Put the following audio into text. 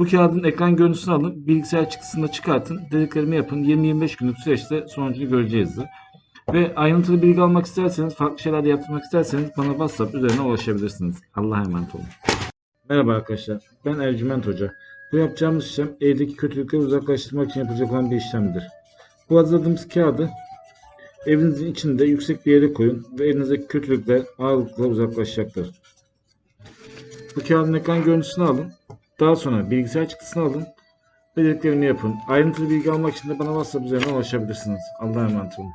Bu kağıdın ekran görüntüsünü alın, bilgisayar çıktısını çıkartın, dediklerimi yapın. 20-25 günlük süreçte sonucunu göreceğizdir. Ve ayrıntılı bilgi almak isterseniz, farklı şeyler de yaptırmak isterseniz bana WhatsApp üzerine ulaşabilirsiniz. Allah'a emanet olun. Merhaba arkadaşlar, ben Ercüment Hoca. Bu yapacağımız işlem evdeki kötülükleri uzaklaştırmak için yapılacak olan bir işlemdir. Bu hazırladığımız kağıdı evinizin içinde yüksek bir yere koyun ve elinizdeki kötülükler ağırlıkla uzaklaşacaktır. Bu kağıdın ekran görüntüsünü alın. Daha sonra bilgisayar çıktısını alın. Ve dediklerimi yapın. Ayrıntılı bilgi almak için de bana WhatsApp üzerinden ulaşabilirsiniz. Allah'a emanet olun.